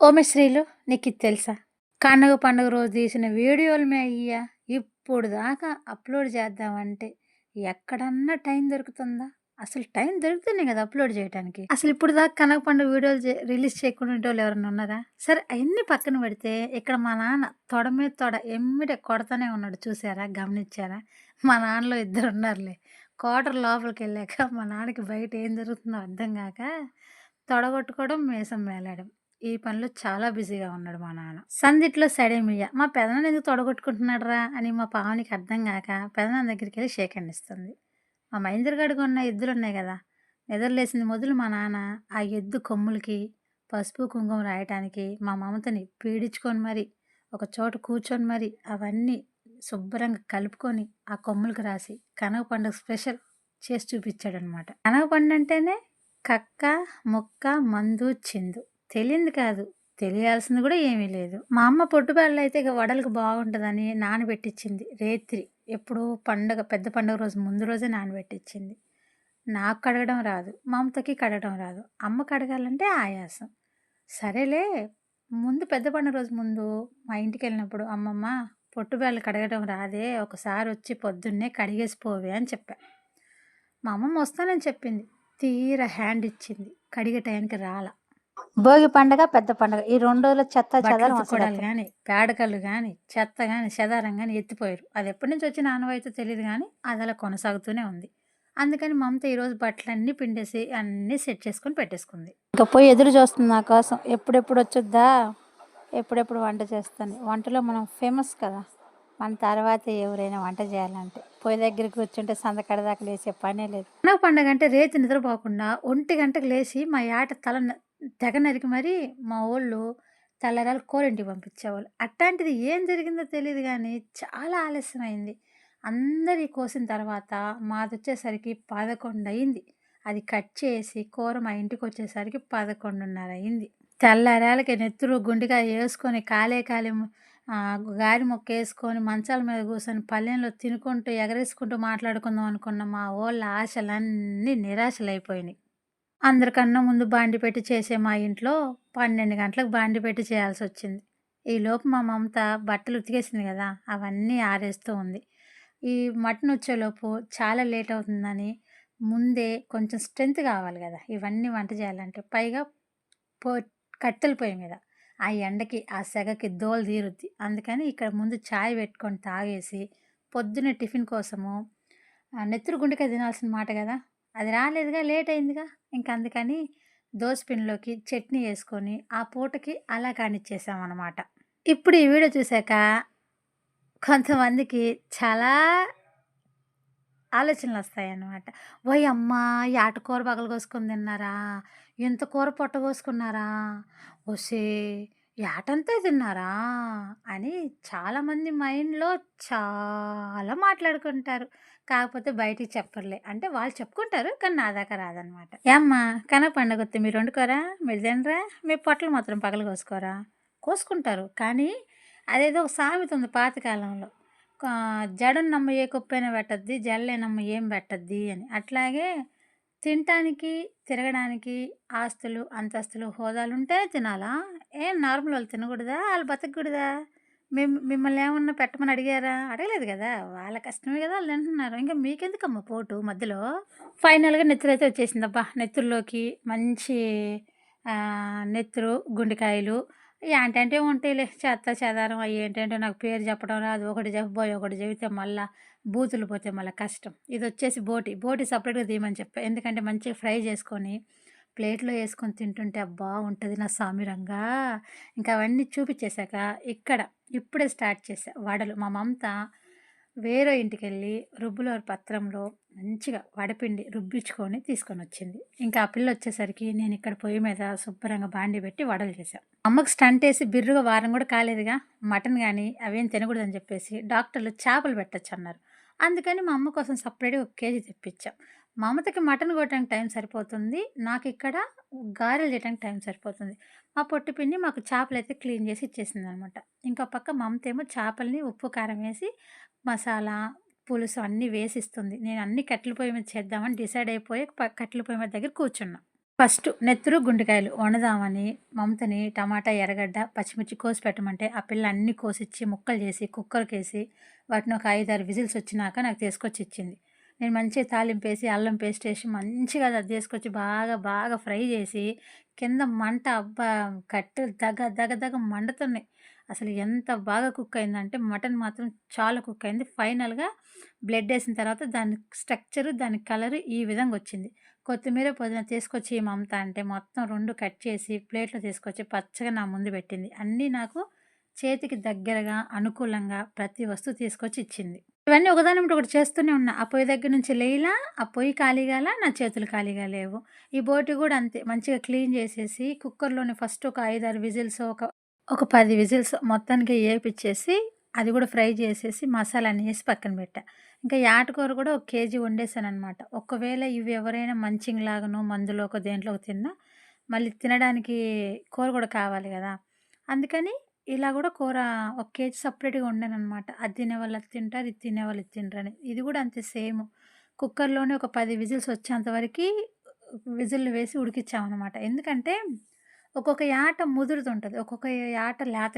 ఓమశ్రీలు నీకు ఇది తెలుసా? కనుగ పండుగ రోజు తీసిన వీడియోలు మే అయ్యా. ఇప్పుడు దాకా అప్లోడ్ చేద్దామంటే ఎక్కడన్నా టైం దొరుకుతుందా? అసలు టైం దొరుకుతుంది కదా అప్లోడ్ చేయడానికి అసలు ఇప్పుడు దాకా కనక పండుగ వీడియోలు రిలీజ్ చేయకుండా వాళ్ళు ఎవరైనా ఉన్నారా? సరే అవన్నీ పక్కన పెడితే ఇక్కడ మా నాన్న తొడ మీద తొడ ఎమ్మిడే కొడతానే ఉన్నాడు. చూసారా గమనించారా? మా నాన్నలో ఇద్దరు ఉన్నారులే. క్వార్టర్ లోపలికి వెళ్ళాక మా నాన్నకి బయట ఏం జరుగుతుందో అర్థం కాక తొడగొట్టుకోవడం మేసం మేలాడడం ఈ పనిలో చాలా బిజీగా ఉన్నాడు మా నాన్న. సందిట్లో సడేమియ మా పెదనాన్న ఎందుకు తొడగొట్టుకుంటున్నాడు రా అని మా పావనికి అర్థం కాక పెదనాన్న దగ్గరికి వెళ్ళి షేక్ ఇస్తుంది. మా మహేంద్ర గడికి ఉన్న ఎద్దులు ఉన్నాయి కదా నిద్రలేసింది మొదలు మా నాన్న. ఆ ఎద్దు కొమ్ములకి పసుపు కుంకుమ రాయటానికి మా మమతని పీడించుకొని మరి ఒక చోట కూర్చొని మరి అవన్నీ శుభ్రంగా కలుపుకొని ఆ కొమ్ములకు రాసి కనగ పండుగ స్పెషల్ చేసి చూపించాడనమాట. కనగ పండు అంటేనే కక్క ముక్క మందు చిందు. తెలియంది కాదు. తెలియాల్సింది కూడా ఏమీ లేదు. మా అమ్మ పొట్టుబాళ్ళు అయితే ఇక వడలకు బాగుంటుందని నానబెట్టించింది రేత్రి ఎప్పుడు పండగ పెద్ద పండుగ రోజు ముందు రోజే నానబెట్టించింది నాకు కడగడం రాదు మా అమ్మతోకి కడగడం రాదు. అమ్మ కడగాలంటే ఆయాసం. సరేలే ముందు పెద్ద పండుగ రోజు ముందు మా ఇంటికి వెళ్ళినప్పుడు అమ్మమ్మ పొట్టుబెళ్ళ కడగడం రాదే ఒకసారి వచ్చి పొద్దున్నే కడిగేసిపోవే అని చెప్పా. మా అమ్మమ్మ వస్తానని చెప్పింది. తీర హ్యాండ్ ఇచ్చింది. కడిగే టైంకి రాలా. భోగి పండగ పెద్ద పండగ. ఈ రెండు రోజుల చెత్త చెదారాలు కానీ పేడకలు కానీ చెత్త కానీ చెదారం కానీ ఎత్తిపోయారు. అది ఎప్పటి నుంచి వచ్చిన ఆనవాయితీ తెలియదు కానీ అది అలా కొనసాగుతూనే ఉంది. అందుకని మమత ఈరోజు బట్టలన్నీ పిండేసి అన్నీ సెట్ చేసుకొని పెట్టేసుకుంది. ఇంకా పోయి ఎదురు చూస్తుంది నా కోసం. ఎప్పుడెప్పుడు వచ్చొద్దా? ఎప్పుడెప్పుడు వంట చేస్తాను? వంటలో మనం ఫేమస్ కదా. మన తర్వాత ఎవరైనా వంట చేయాలంటే. పొయ్యి దగ్గరికి కూర్చుంటే సందకడ దాకా లేసే పనే లేదు. పండగ అంటే రేతి నిద్రపోకుండా ఒంటి గంటకు లేచి మా ఆట తల తెగ నరికి మరి మా వాళ్ళు తెల్లరాలు కోరింటికి పంపించేవాళ్ళు. అట్లాంటిది ఏం జరిగిందో తెలియదు కానీ చాలా ఆలస్యం అయింది అందరి కోసిన తర్వాత మాది వచ్చేసరికి పదకొండు అయింది అది కట్ చేసి కూర మా ఇంటికి వచ్చేసరికి పదకొండున్నర అయింది తెల్లరాలకి నెత్తురు గుండిగా వేసుకొని కాలే కాలే గారి మొక్క వేసుకొని మంచాల మీద కూర్చొని పల్లెంలో తినుకుంటూ ఎగరేసుకుంటూ మాట్లాడుకుందాం అనుకున్న మా వాళ్ళ ఆశలన్నీ నిరాశలైపోయినాయి. అందరికన్నా ముందు బాండి పెట్టి చేసే మా ఇంట్లో పన్నెండు గంటలకు బాండి పెట్టి చేయాల్సి వచ్చింది ఈలోపు మా మమత బట్టలు ఉతికేసింది కదా అవన్నీ ఆరేస్తూ ఉంది. ఈ మటన్ వచ్చేలోపు చాలా లేట్ అవుతుందని ముందే కొంచెం స్ట్రెంత్ కావాలి కదా ఇవన్నీ వంట చేయాలంటే పైగా పో కట్టెల పొయ్యి మీద ఆ ఎండకి ఆ సెగకి దోలు తీరుద్ది. అందుకని ఇక్కడ ముందు ఛాయ్ పెట్టుకొని తాగేసి పొద్దున్న టిఫిన్ కోసము నెత్తురు గుండెకాయ తినాల్సిన మాట కదా? అది రాలేదుగా లేట్ అయిందిగా. ఇంక అందుకని దోసపిండిలోకి చట్నీ వేసుకొని ఆ పూటకి అలా కానిచ్చేసామన్నమాట. ఇప్పుడు ఈ వీడియో చూశాక కొంతమందికి చాలా ఆలోచనలు వస్తాయన్నమాట. ఓయ్ అమ్మ యాట కూర పగలు కోసుకొని తిన్నారా? ఇంత కూర పొట్ట కోసుకున్నారా? యాటంతా తిన్నారా? అని చాలామంది మైండ్లో చాలా మాట్లాడుకుంటారు. కాకపోతే బయటికి చెప్పర్లే. అంటే వాళ్ళు చెప్పుకుంటారు కానీ నా దాకా రాదనమాట. ఏమ్మా కన పండగ వస్తే మీరు వండుకోరా? మీరు తినరా? మీ పొట్టలు మాత్రం పగలు కోసుకోరా? కోసుకుంటారు. కానీ అదేదో ఒక సామెత ఉంది పాతకాలంలో. జడను నమ్మ ఏ కుప్పైనా పెట్టద్ది జడలేనమ్మ ఏం పెట్టద్ది అని. అట్లాగే తినటానికి తిరగడానికి ఆస్తులు అంతస్తులు హోదాలుంటే తినాలా? ఏం నార్మల్ వాళ్ళు తినకూడదా? వాళ్ళు బతకూడదా మేము మిమ్మల్ని ఏమన్నా పెట్టమని అడిగారా? అడగలేదు కదా? వాళ్ళ కష్టమే కదా వాళ్ళు తింటున్నారు. ఇంకా మీకెందుకమ్మ పోటు మధ్యలో? ఫైనల్గా నెత్తురు అయితే వచ్చేసిందబ్బా. నెత్తుల్లోకి మంచి నెత్తురు గుండెకాయలు ఏంటంటే ఉంటాయిలే చెత్త చెదారం అవి ఏంటంటే నాకు పేరు చెప్పడం రాదు. ఒకటి చెప్పబోయి ఒకటి చెబితే మళ్ళీ బూతులు పోతే మళ్ళీ కష్టం. ఇది వచ్చేసి బోటి. బోటి సపరేట్గా తీయమని చెప్పా. ఎందుకంటే మంచిగా ఫ్రై చేసుకొని ప్లేట్లో వేసుకొని తింటుంటే అబ్బా ఉంటుంది నా సామిరంగా. ఇంకా అవన్నీ చూపించేశాక ఇక్కడ ఇప్పుడే స్టార్ట్ చేశా వడలు. మా మమత వేరే ఇంటికి వెళ్ళి రుబ్బులో పత్రంలో మంచిగా వడపిండి రుబ్బించుకొని తీసుకొని వచ్చింది. ఇంకా ఆ పిల్ల వచ్చేసరికి నేను ఇక్కడ పొయ్యి మీద శుభ్రంగా బాండి పెట్టి వడలు చేశాను అమ్మకు స్టంట్ వేసి బిర్రుగా వారం కూడా కాలేదుగా మటన్ కానీ అవేం తినకూడదని చెప్పేసి డాక్టర్లు చేపలు పెట్టచ్చు అన్నారు. అందుకని మా అమ్మ కోసం సపరేట్గా ఒక కేజీ తెప్పించాం. మా అమ్మతకి మటన్ కొట్టడానికి టైం సరిపోతుంది నాకు ఇక్కడ గారెలు చేయడానికి టైం సరిపోతుంది. మా పొట్టి పిండి మాకు చేపలు అయితే క్లీన్ చేసి ఇచ్చేసింది అనమాట ఇంకో పక్క మా ఏమో చేపల్ని ఉప్పు కారం వేసి మసాలా పులుసు అన్నీ వేసిస్తుంది. నేను అన్ని కట్టెల పొయ్యి మీద చేద్దామని డిసైడ్ అయిపోయి కట్టెల పొయ్యి మీద దగ్గర కూర్చున్నా. ఫస్ట్ నెత్తురు గుండెకాయలు వండుదామని మమతని టమాటా ఎర్రగడ్డ పచ్చిమిర్చి కోసి పెట్టమంటే ఆ పిల్ల అన్ని కోసిచ్చి ముక్కలు చేసి కుక్కర్కేసి వాటిని ఒక ఐదారు విజిల్స్ వచ్చినాక నాకు తీసుకొచ్చి ఇచ్చింది. నేను మంచిగా తాలింపు వేసి అల్లం పేస్ట్ వేసి మంచిగా అది తీసుకొచ్చి బాగా బాగా ఫ్రై చేసి కింద మంట అబ్బా కట్టెలు దగ దగ దగ మండుతున్నాయి. అసలు ఎంత బాగా కుక్ అయిందంటే మటన్ మాత్రం చాలా కుక్ అయింది. ఫైనల్గా బ్లడ్ వేసిన తర్వాత దాని స్ట్రక్చరు దాని కలర్ ఈ విధంగా వచ్చింది. కొత్తిమీర పుదీనా తీసుకొచ్చి మమత అంటే మొత్తం రెండు కట్ చేసి ప్లేట్లో తీసుకొచ్చి పచ్చగా నా ముందు పెట్టింది. అన్నీ నాకు చేతికి దగ్గరగా అనుకూలంగా ప్రతి వస్తువు తీసుకొచ్చి ఇచ్చింది. ఇవన్నీ ఒకదాని ఒకటి చేస్తూనే ఉన్నా. ఆ పొయ్యి దగ్గర నుంచి లేలా ఆ పొయ్యి ఖాళీగాల నా చేతులు ఖాళీగా లేవు ఈ బోటి కూడా అంతే. మంచిగా క్లీన్ చేసేసి కుక్కర్లోని ఫస్ట్ ఒక ఐదారు విజిల్స్ ఒక ఒక పది విజిల్స్ మొత్తానికి ఏపిచ్చేసి అది కూడా ఫ్రై చేసేసి మసాలా అన్ని వేసి పక్కన పెట్టా. ఇంకా యాటకూర కూడా ఒక కేజీ వండేసాను అనమాట ఒకవేళ ఇవి ఎవరైనా మంచింగ్ లాగానో మందులో ఒక దేంట్లో తిన్నా మళ్ళీ తినడానికి కూర కూడా కావాలి కదా. అందుకని ఇలా కూడా కూర ఒక కేజీ సపరేట్గా వండాను అనమాట అది తినే వాళ్ళు అది తింటారు ఇది తినే వాళ్ళు ఇది అని. ఇది కూడా అంతే సేమ్. కుక్కర్లోనే ఒక పది విజిల్స్ వచ్చేంత వరకు విజిల్లు వేసి ఉడికిచ్చామన్నమాట. ఎందుకంటే ఒక్కొక్క ఆట ముదురుతుంటుంది ఒక్కొక్క ఆట లేతగా